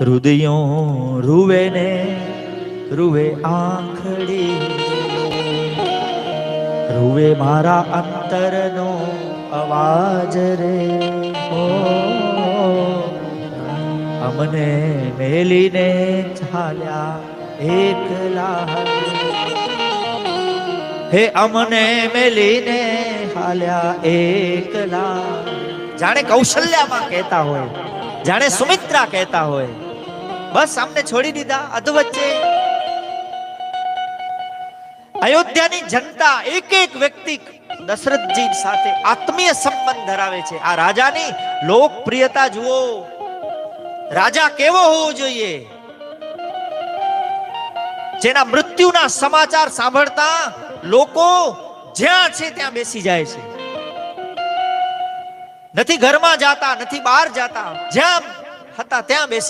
હૃદયો રૂવે ને રૂવે આંખડી. રૂવે મારા અંતરનો અવાજ રે. હો અમને મેલીને ચાલ્યા એકલા હે અમને મેલીને ચાલ્યા એકલા. જાણે કૌશલ્યામાં કહેતા હોય. જાણે સુમિત્રા કહેતા હોય. બસ અમને છોડી દીધા અધવચ્ચે અયોધ્યાની જનતા એક એક વ્યક્તિ દશરથજી સાથે આત્મીય સંબંધ ધરાવે છે. આ રાજાની લોકપ્રિયતા જુઓ. રાજા કેવો હોવો જોઈએ? જેના મૃત્યુના સમાચાર સાંભળતા લોકો જ્યાં છે ત્યાં બેસી જાય છે. નથી ઘરમાં જાતા નથી બહાર જાતા. જ્યાં હતા ત્યાં બેસી